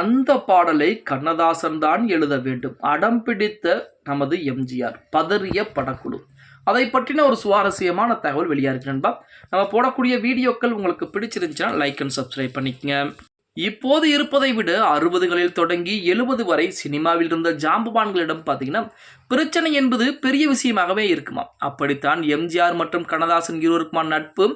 அந்த பாடலை கண்ணதாசன் தான் எழுத வேண்டும். அடம் பிடித்த நமது எம்ஜிஆர் பதறிய படக்குழு. அதை பற்றின ஒரு சுவாரஸ்யமான தகவல் வெளியாக இருக்கு நண்பா. நம்ம போடக்கூடிய வீடியோக்கள் உங்களுக்கு பிடிச்சிருந்துச்சுன்னா லைக் அண்ட் சப்ஸ்கிரைப் பண்ணிக்கங்க. இப்போது இருப்பதை விட அறுபதுகளில் தொடங்கி எழுபது வரை சினிமாவில் இருந்த ஜாம்பவான்களிடம் பார்த்தீங்கன்னா பிரச்சனை என்பது பெரிய விஷயமாகவே இருக்குமா? அப்படித்தான் எம்ஜிஆர் மற்றும் கண்ணதாசன் இருவருக்குமான நட்பு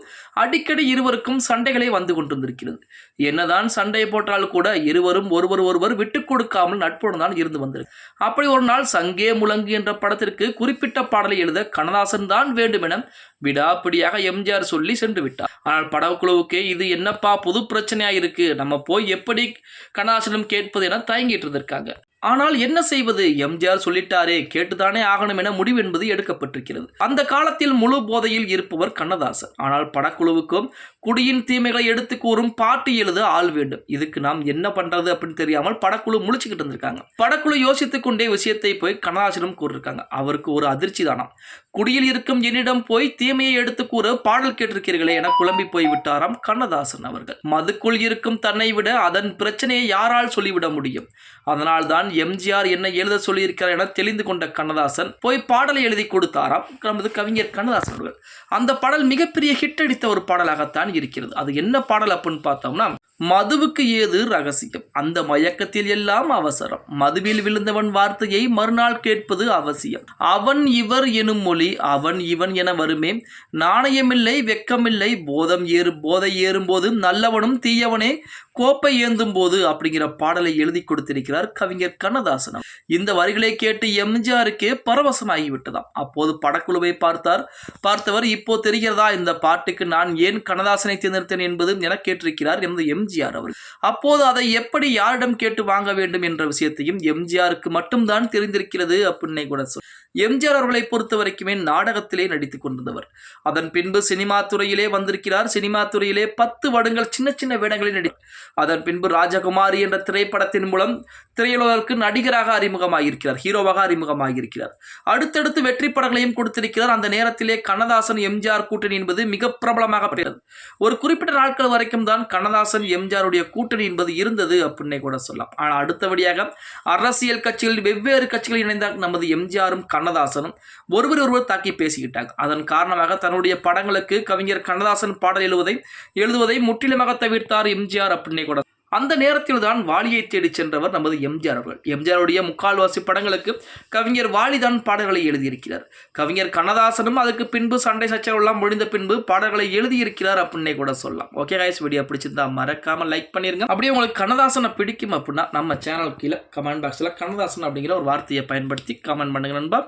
அடிக்கடி இருவருக்கும் சண்டைகளே வந்து கொண்டிருந்திருக்கிறது. என்னதான் சண்டையை போட்டால் கூட இருவரும் ஒருவர் ஒருவர் விட்டு கொடுக்காமல் நட்புடன் தான் இருந்து வந்திருக்கு. அப்படி ஒரு நாள் சங்கே முழங்கு என்ற படத்திற்கு குறிப்பிட்ட பாடலை எழுத கண்ணதாசன் தான் வேண்டும் என விடாப்பிடியாக எம்ஜிஆர் சொல்லி சென்று விட்டார். ஆனால் படக்குழுவுக்கே இது என்னப்பா புது பிரச்சனையாக இருக்குது நம்ம போய் எப்படி கண்ணாசனம் கேட்பது என தயங்கிட்டு இருந்திருக்காங்க. ஆனால் என்ன செய்வது? எம்ஜிஆர் சொல்லிட்டாரே கேட்டுதானே ஆகணும் என முடிவு என்பது எடுக்கப்பட்டிருக்கிறது. அந்த காலத்தில் முழு போதையில் இருப்பவர் கண்ணதாசன். ஆனால் படக்குழுவுக்கும் குடியின் தீமைகளை எடுத்து கூறும் பாட்டு எழுத ஆள் வேண்டும். இதுக்கு நாம் என்ன பண்றது அப்படின்னு தெரியாமல் படக்குழு முழிச்சுக்கிட்டு இருந்திருக்காங்க. படக்குழு யோசித்துக் கொண்டே விஷயத்தை போய் கண்ணதாசனும் கூறிருக்காங்க அவருக்கு ஒரு அதிர்ச்சி தானாம் குடியில் இருக்கும் என்னிடம் போய் தீமையை எடுத்து கூற பாடல் கேட்டிருக்கிறீர்களே என குழம்பி போய் விட்டாராம் கண்ணதாசன் அவர்கள். மதுக்குள் இருக்கும் தன்னை விட அதன் பிரச்சனையை யாரால் சொல்லிவிட முடியும்? அதனால்தான் எம்ஜிஆர் என்ன எழுத சொல்லியிருக்கிறார் என தெளிந்து கொண்ட கண்ணதாசன் போய் பாடலை எழுதி கொடுத்தாராம். நமது கவிஞர் கண்ணதாசன் அவர்கள். அந்த பாடல் மிகப்பெரிய ஹிட் அடித்த ஒரு பாடலாகத்தான் இருக்கிறது. அது என்ன பாடல் அப்படின்னு பார்த்தோம்னா மதுவுக்கு ஏது ரகசியம்? அந்த மயக்கத்தில் எல்லாம் அவசரம். மதுவில் விழுந்தவன் வார்த்தையை மறுநாள் கேட்பது அவசியம். அவன் இவர் எனும் மொழி அவன் இவன் என வருமே. நாணயமில்லை வெக்கமில்லை போதம் ஏறு போதை ஏறும்போது நல்லவனும் தீயவனே. கோப்பை ஏந்தும் போது அப்படிங்கிற பாடலை எழுதி கொடுத்திருக்கிறார் கவிஞர் கண்ணதாசனம். இந்த வரிகளை கேட்டு எம்ஜிஆருக்கே பரவசமாகிவிட்டதாம். அப்போது படக்குழுவை பார்த்தார். பார்த்தவர் இப்போ தெரிகிறதா இந்த பாட்டுக்கு? நான் ஏன் கண்ணதாசனை தேர்ந்தெடுத்தேன் என்பது என கேட்டிருக்கிறார் எமது எம்ஜிஆர் அவர் அப்போது அதை எப்படி யாரிடம் கேட்டு வாங்க வேண்டும் என்ற விஷயத்தையும் எம்ஜிஆருக்கு மட்டும்தான் தெரிந்திருக்கிறது அப்படின்னே கூட சொல். எம்ஜிஆர் அவர்களை பொறுத்த வரைக்குமே நாடகத்திலே நடித்துக் கொண்டிருந்தவர். அதன் பின்பு சினிமா துறையிலே வந்திருக்கிறார். சினிமா துறையிலே பத்து வருடங்கள் சின்ன சின்ன வேடங்களில் நடி அதன் பின்பு ராஜகுமாரி என்ற திரைப்படத்தின் மூலம் திரையுலகிற்கு நடிகராக அறிமுகமாகியிருக்கிறார் ஹீரோவாக அறிமுகமாகியிருக்கிறார் அடுத்தடுத்து வெற்றி படங்களையும் கொடுத்திருக்கிறார். அந்த நேரத்திலே கண்ணதாசன் எம்ஜிஆர் கூட்டணி என்பது மிக பிரபலமாக பெற்றது. ஒரு குறிப்பிட்ட நாட்கள் வரைக்கும் தான் கண்ணதாசன் எம்ஜிஆருடைய கூட்டணி என்பது இருந்தது அப்படின்னே கூட சொல்லலாம். ஆனால் அடுத்தபடியாக அரசியல் கட்சிகளில் வெவ்வேறு கட்சிகளில் இணைந்த நமது எம்ஜிஆரும் கண்ணதாசனும் ஒருவர் ஒருவர் தாக்கி பேசிக்கிட்டாங்க. அதன் காரணமாக தன்னுடைய படங்களுக்கு கவிஞர் கண்ணதாசன் பாடல் எழுவதை எழுதுவதை முற்றிலுமாக தவிர்த்தார் எம்ஜிஆர் அப்படின்னு கூட அந்த நேரத்தில் தான் வாலியை தேடி சென்றவர் நமது எம்ஜிஆர் அவர்கள். எம்ஜிஆருடைய முக்கால்வாசி படங்களுக்கு கவிஞர் வாலிதான் பாடல்களை எழுதியிருக்கிறார். கவிஞர் கண்ணதாசனும் அதுக்கு பின்பு சண்டை சச்சரவெல்லாம் முடிந்த பின்பு பாடல்களை எழுதியிருக்கிறார் அப்படின்னே கூட சொல்லலாம். ஓகே கைஸ் வீடியோ பிடிச்சிருந்தா மறக்காம லைக் பண்ணிருங்க. அப்படியே உங்களுக்கு கண்ணதாசனை பிடிக்கும் அப்படின்னா நம்ம சேனல் கீழே கமெண்ட் பாக்ஸில் கண்ணதாசன் அப்படிங்கிற ஒரு வார்த்தையை பயன்படுத்தி கமெண்ட் பண்ணுங்க நண்பா.